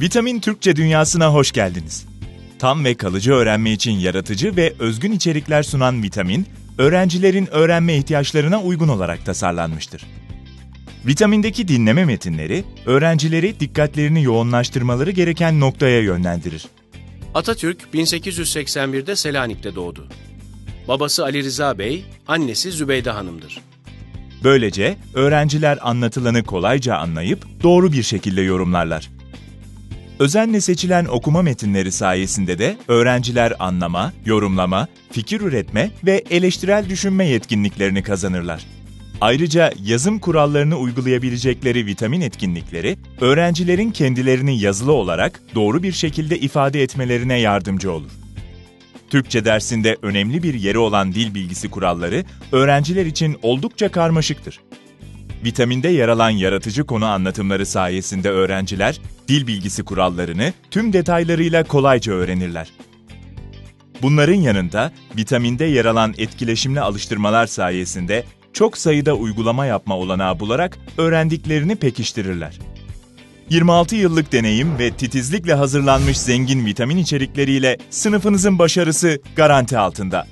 Vitamin Türkçe dünyasına hoş geldiniz. Tam ve kalıcı öğrenme için yaratıcı ve özgün içerikler sunan Vitamin, öğrencilerin öğrenme ihtiyaçlarına uygun olarak tasarlanmıştır. Vitamindeki dinleme metinleri, öğrencileri dikkatlerini yoğunlaştırmaları gereken noktaya yönlendirir. Atatürk 1881'de Selanik'te doğdu. Babası Ali Rıza Bey, annesi Zübeyde Hanım'dır. Böylece öğrenciler anlatılanı kolayca anlayıp doğru bir şekilde yorumlarlar. Özenle seçilen okuma metinleri sayesinde de öğrenciler anlama, yorumlama, fikir üretme ve eleştirel düşünme yetkinliklerini kazanırlar. Ayrıca yazım kurallarını uygulayabilecekleri vitamin etkinlikleri, öğrencilerin kendilerini yazılı olarak doğru bir şekilde ifade etmelerine yardımcı olur. Türkçe dersinde önemli bir yeri olan dil bilgisi kuralları öğrenciler için oldukça karmaşıktır. Vitaminde yer alan yaratıcı konu anlatımları sayesinde öğrenciler dil bilgisi kurallarını tüm detaylarıyla kolayca öğrenirler. Bunların yanında vitaminde yer alan etkileşimli alıştırmalar sayesinde çok sayıda uygulama yapma olanağı bularak öğrendiklerini pekiştirirler. 26 yıllık deneyim ve titizlikle hazırlanmış zengin vitamin içerikleriyle sınıfınızın başarısı garanti altında.